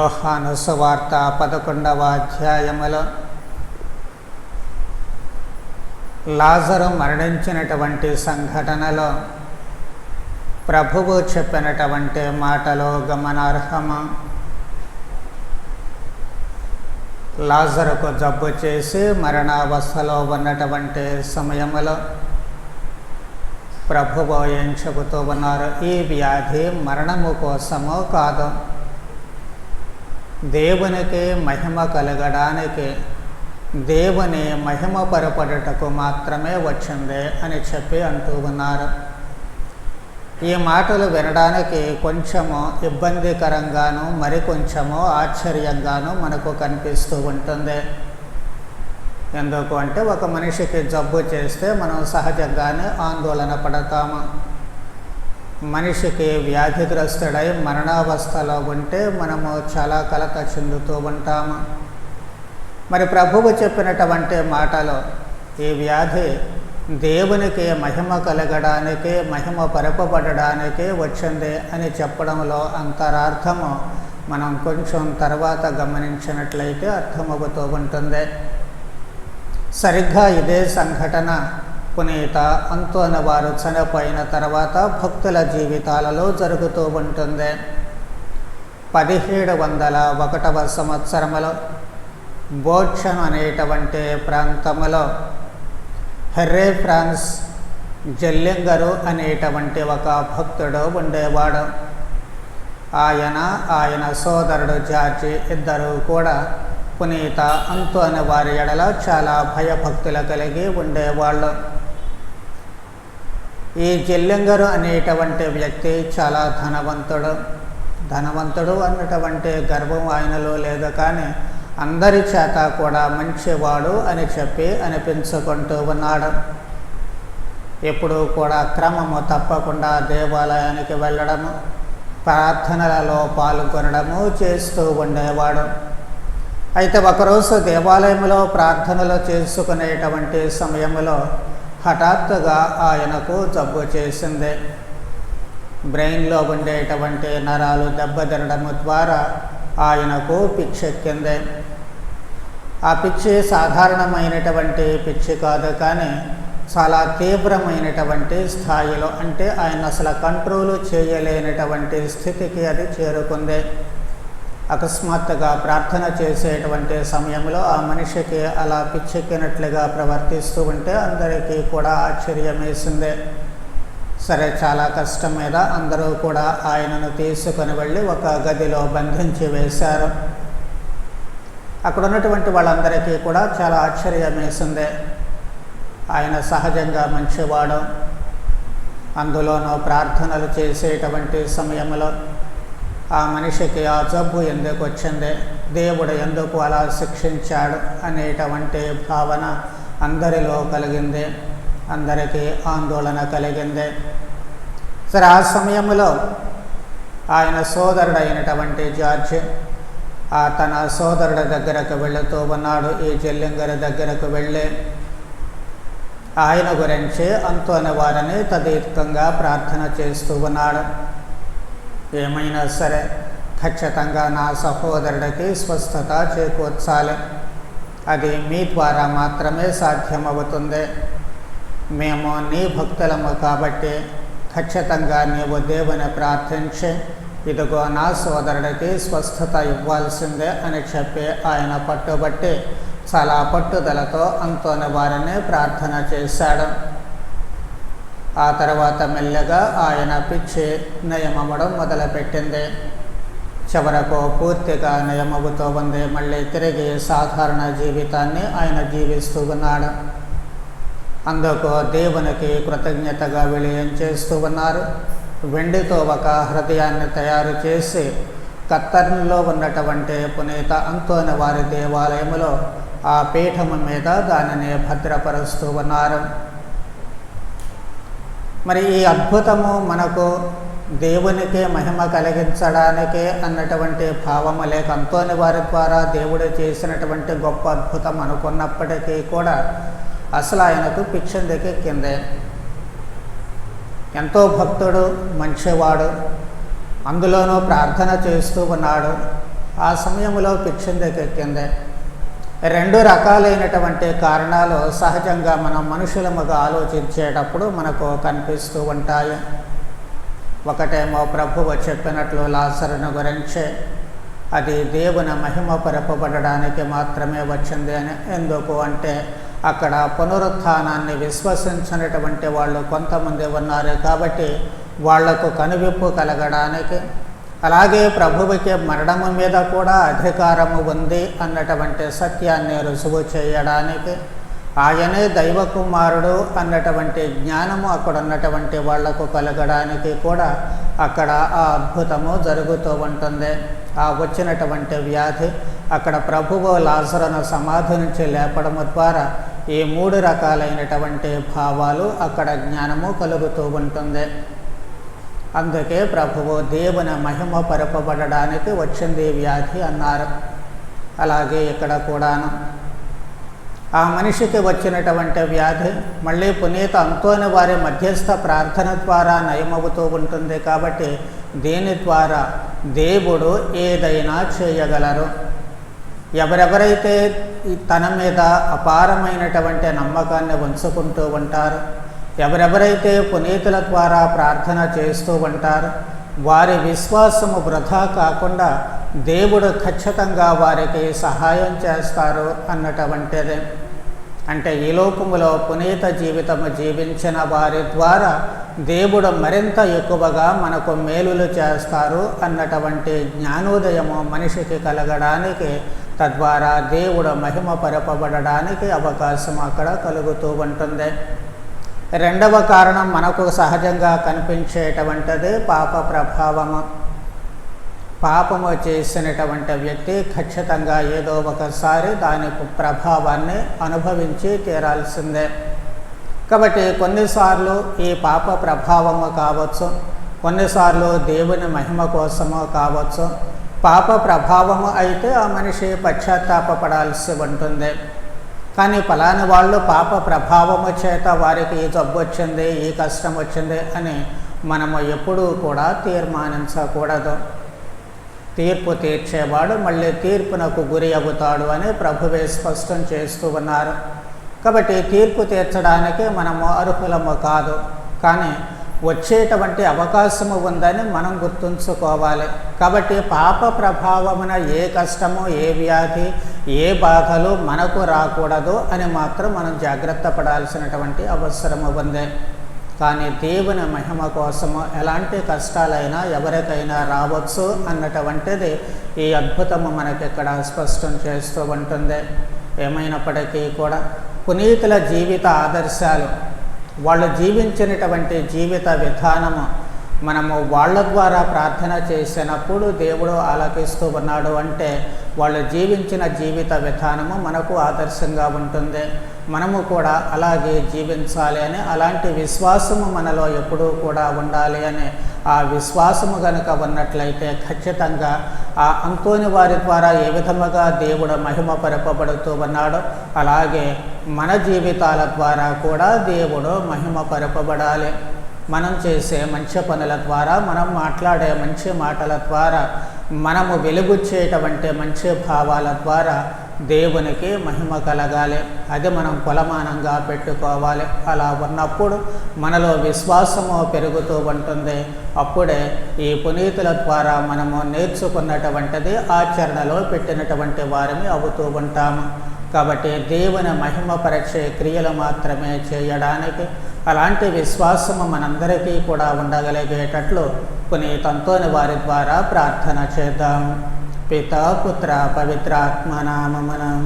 యోహాను సువార్త పదకొండవ అధ్యాయములో లాజరు మరణించినటువంటి సంఘటనలో ప్రభువు చెప్పినటువంటి మాటలో గమనార్హము. లాజరుకు జబ్బు చేసి మరణావస్థలో ఉన్నటువంటి సమయములో ప్రభువు ఏం చెబుతూ ఉన్నారు ఈ వ్యాధి మరణము కోసము కాదు దేవునికి మహిమ కలగడానికి దేవుని మహిమ పరపడుటకు మాత్రమే వచ్చింది అని చెప్పి అంటూ ఉన్నారు. ఈ మాటలు వినడానికి కొంచెము ఇబ్బందికరంగాను మరికొంచెము ఆశ్చర్యంగాను మనకు కనిపిస్తూ ఉంటుంది. ఎందుకు అంటే ఒక మనిషికి జబ్బు చేస్తే మనం సహజంగానే ఆందోళన పడతాము. మనిషికి వ్యాధిగ్రస్తుడై మరణావస్థలో ఉంటే మనము చాలా కలత చెందుతూ ఉంటాము. మరి ప్రభువు చెప్పినటువంటి మాటలో ఈ వ్యాధి దేవునికి మహిమ కలగడానికి మహిమ పరపబడడానికి వచ్చింది అని చెప్పడంలో అంతరార్థము మనం కొంచెం తర్వాత గమనించినట్లయితే అర్థమవుతూ ఉంటుంది. సరిగ్గా ఇదే సంఘటన పునీత అంతోన వారు చనిపోయిన తర్వాత భక్తుల జీవితాలలో జరుగుతూ ఉంటుంది. పదిహేడు వందల ఒకటవ సంవత్సరములో బోక్షన్ అనేటువంటి ప్రాంతములో హెర్రే ఫ్రాన్స్ జల్లింగరు అనేటువంటి ఒక భక్తుడు ఉండేవాడు. ఆయన ఆయన సోదరుడు జార్జి ఇద్దరు కూడా పునీత అంతోని వారి ఎడల చాలా భయభక్తులు కలిగి ఉండేవాళ్ళు. ఈ జల్లింగరు అనేటువంటి వ్యక్తి చాలా ధనవంతుడు. ధనవంతుడు అన్నటువంటి గర్వం ఆయనలో లేదు కానీ అందరి చేత కూడా మంచివాడు అని చెప్పి అనిపించుకుంటూ ఉన్నాడు. ఎప్పుడూ కూడా క్రమము తప్పకుండా దేవాలయానికి వెళ్ళడము ప్రార్థనలలో పాల్గొనడము చేస్తూ ఉండేవాడు. అయితే ఒకరోజు దేవాలయంలో ప్రార్థనలు చేసుకునేటువంటి సమయంలో హఠాత్తుగా ఆయనకు జబ్బు చేసింది. బ్రెయిన్లో ఉండేటువంటి నరాలు దెబ్బతినడం ద్వారా ఆయనకు పిచ్చెక్కింది. ఆ పిచ్చి సాధారణమైనటువంటి పిచ్చి కాదు కానీ చాలా తీవ్రమైనటువంటి స్థాయిలో అంటే ఆయన అసలు కంట్రోలు చేయలేనటువంటి స్థితికి అది చేరుకుంది. అకస్మాత్తుగా ప్రార్థన చేసేటువంటి సమయంలో ఆ మనిషికి అలా పిచ్చెక్కినట్లుగా ప్రవర్తిస్తూ ఉంటే అందరికీ కూడా ఆశ్చర్యమేసిందే. సరే చాలా కష్టం మీద అందరూ కూడా ఆయనను తీసుకొని వెళ్ళి ఒక గదిలో బంధించి వేశారు. అక్కడ ఉన్నటువంటి వాళ్ళందరికీ కూడా చాలా ఆశ్చర్యం వేసిందే ఆయన సహజంగా మంచివాడు. అందులోనూ ప్రార్థనలు చేసేటువంటి సమయంలో ఆ మనిషికి ఆ జబ్బు ఎందుకు వచ్చింది? దేవుడు ఎందుకు అలా శిక్షించాడు అనేటువంటి భావన అందరిలో కలిగింది. అందరికీ ఆందోళన కలిగింది. సరే ఆ సమయంలో ఆయన సోదరుడైనటువంటి జార్జ్ ఆ తన సోదరుడి దగ్గరకు వెళుతూ ఉన్నాడు. ఈ జల్లింగరి దగ్గరకు వెళ్ళి ఆయన గురించి అంతోని వారిని తదీర్ఘంగా ప్రార్థన చేస్తూ ఉన్నాడు. ఏమైనా సరే ఖచ్చితంగా నా సహోదరుడికి స్వస్థత చేకూర్చాలి. అది మీ ద్వారా మాత్రమే సాధ్యమవుతుంది. మేము నీ భక్తులము కాబట్టి ఖచ్చితంగా నీవు దేవుని ప్రార్థించి ఇదిగో నా సోదరుడికి స్వస్థత ఇవ్వాల్సిందే అని చెప్పి ఆయన పట్టుబట్టి చాలా పట్టుదలతో అంతోని వారిని ప్రార్థన చేశాడు. ఆ తర్వాత మెల్లగా ఆయన పిచ్చి నయమవ్వడం మొదలుపెట్టింది. చివరకు పూర్తిగా నయమవుతూ ఉంది. మళ్ళీ తిరిగి సాధారణ జీవితాన్ని ఆయన జీవిస్తూ ఉన్నాడు. అందుకు దేవునికి కృతజ్ఞతగా విలయం చేస్తూ ఉన్నారు. వెండితో ఒక హృదయాన్ని తయారు చేసి కత్తర్నిలో ఉన్నటువంటి పునీత అంతోని వారి దేవాలయంలో ఆ పీఠము మీద దానిని భద్రపరుస్తూ ఉన్నారు. మరి ఈ అద్భుతము మనకు దేవునికి మహిమ కలిగించడానికే అన్నటువంటి భావము లేక అంతోని వారి ద్వారా దేవుడు చేసినటువంటి గొప్ప అద్భుతం అనుకున్నప్పటికీ కూడా అసలు ఆయనకు పిచ్చెందెక్కింది ఎంతో భక్తుడు మంచివాడు అందులోనూ ప్రార్థన చేస్తూ ఉన్నాడు. ఆ సమయంలో పిచ్చిందకెక్కింది రెండు రకాలైనటువంటి కారణాలు సహజంగా మనం మనుషులముగా ఆలోచించేటప్పుడు మనకు కనిపిస్తూ ఉంటాయి. ఒకటేమో ప్రభువు చెప్పినట్లు లాసరును గురించి అది దేవుని మహిమ పరపబడడానికి మాత్రమే వచ్చింది అని ఎందుకు అంటే అక్కడ పునరుత్థానాన్ని విశ్వసించినటువంటి వాళ్ళు కొంతమంది ఉన్నారు కాబట్టి వాళ్ళకు కనువిప్పు కలగడానికి అలాగే ప్రభువుకి మరణము మీద కూడా అధికారము ఉంది అన్నటువంటి సత్యాన్ని రుజువు చేయడానికి ఆయనే దైవకుమారుడు అన్నటువంటి జ్ఞానము అక్కడ ఉన్నటువంటి వాళ్ళకు కలగడానికి కూడా అక్కడ ఆ అద్భుతము జరుగుతూ ఉంటుంది. ఆ వచ్చినటువంటి వ్యాధి అక్కడ ప్రభువు లాజరను సమాధి నుంచి లేపడము ద్వారా ఈ మూడు రకాలైనటువంటి భావాలు అక్కడ జ్ఞానము కలుగుతూ ఉంటుంది. అందుకే ప్రభువు దేవుని మహిమ పరపబడడానికి వచ్చింది వ్యాధి అన్నారు. అలాగే ఇక్కడ కూడాను. ఆ మనిషికి వచ్చినటువంటి వ్యాధి మళ్ళీ పునీత అంతోని వారి మధ్యస్థ ప్రార్థన ద్వారా నయమవుతూ ఉంటుంది కాబట్టి దీని ద్వారా దేవుడు ఏదైనా చేయగలరు. ఎవరెవరైతే తన మీద అపారమైనటువంటి నమ్మకాన్ని ఉంచుకుంటూ ఉంటారు ఎవరెవరైతే పునీతుల ద్వారా ప్రార్థన చేస్తూ ఉంటారు వారి విశ్వాసము వృధా కాకుండా దేవుడు ఖచ్చితంగా వారికి సహాయం చేస్తారు అన్నటువంటిది. అంటే ఈ లోకములో పునీత జీవితము జీవించిన వారి ద్వారా దేవుడు మరింత ఎక్కువగా మనకు మేలులు చేస్తారు అన్నటువంటి జ్ఞానోదయము మనిషికి కలగడానికి తద్వారా దేవుడు మహిమ పరపబడడానికి అవకాశం అక్కడ కలుగుతూ ఉంటుంది. రెండవ కారణం మనకు సహజంగా కనిపించేటటువంటిది పాప ప్రభావము. పాపము చేసినటువంటి వ్యక్తి ఖచ్చితంగా ఏదో ఒకసారి దాని ప్రభావాన్ని అనుభవించి తీరాల్సిందే. కాబట్టి కొన్నిసార్లు ఈ పాప ప్రభావము కావచ్చు కొన్నిసార్లు దేవుని మహిమ కోసము కావచ్చు పాప ప్రభావము అయితే ఆ మనిషి పశ్చాత్తాపడాల్సి ఉంటుంది. కానీ ఫలాని వాళ్ళు పాప ప్రభావము చేత వారికి ఈ జబ్బు వచ్చింది ఈ కష్టం వచ్చింది అని మనము ఎప్పుడూ కూడా తీర్మానించకూడదు. తీర్పు తీర్చేవాడు మళ్ళీ తీర్పునకు గురి అవుతాడు అని ప్రభువే స్పష్టం చేస్తూ ఉన్నారు. కాబట్టి తీర్పు తీర్చడానికి మనము అర్హులము కాదు. కానీ వచ్చేటువంటి అవకాశము ఉందని మనం గుర్తుంచుకోవాలి. కాబట్టి పాప ప్రభావమున ఏ కష్టము ఏ వ్యాధి ఏ బాధలు మనకు రాకూడదు అని మాత్రం మనం జాగ్రత్త పడాల్సినటువంటి అవసరము ఉంది. కానీ దేవుని మహిమ కోసము ఎలాంటి కష్టాలైనా ఎవరికైనా రావచ్చు అన్నటువంటిది ఈ అద్భుతము మనకి ఇక్కడ స్పష్టం చేస్తూ ఉంటుంది. ఏమైనప్పటికీ కూడా పునీతుల జీవిత ఆదర్శాలు వాళ్ళు జీవించినటువంటి జీవిత విధానము మనము వాళ్ళ ద్వారా ప్రార్థన చేసినప్పుడు దేవుడు ఆలకిస్తూ ఉన్నాడు అంటే వాళ్ళు జీవించిన జీవిత విధానము మనకు ఆదర్శంగా ఉంటుంది. మనము కూడా అలాగే జీవించాలి అని అలాంటి విశ్వాసము మనలో ఎప్పుడూ కూడా ఉండాలి అని ఆ విశ్వాసము గనుక ఉన్నట్లయితే ఖచ్చితంగా ఆ అంతోని వారి ద్వారా ఏ విధముగా దేవుడు మహిమ పరపబడుతూ ఉన్నాడో అలాగే మన జీవితాల ద్వారా కూడా దేవుడు మహిమ పరపబడాలి. మనం చేసే మంచి పనుల ద్వారా మనం మాట్లాడే మంచి మాటల ద్వారా మనము వెలుగుచ్చేటువంటి మంచి భావాల ద్వారా దేవునికి మహిమ కలగాలి. అది మనం కులమానంగా పెట్టుకోవాలి. అలా ఉన్నప్పుడు మనలో విశ్వాసము పెరుగుతూ ఉంటుంది. అప్పుడే ఈ పునీతుల ద్వారా మనము నేర్చుకున్నటువంటిది ఆచరణలో పెట్టినటువంటి వారిని అవుతూ ఉంటాము. కాబట్టి దేవుని మహిమపరిచే క్రియలు మాత్రమే చేయడానికి అలాంటి విశ్వాసము మనందరికీ కూడా ఉండగలిగేటట్లు పునీతంతోని వారి ద్వారా ప్రార్థన చేద్దాం. పితా పుత్ర పవిత్రాత్మనామనం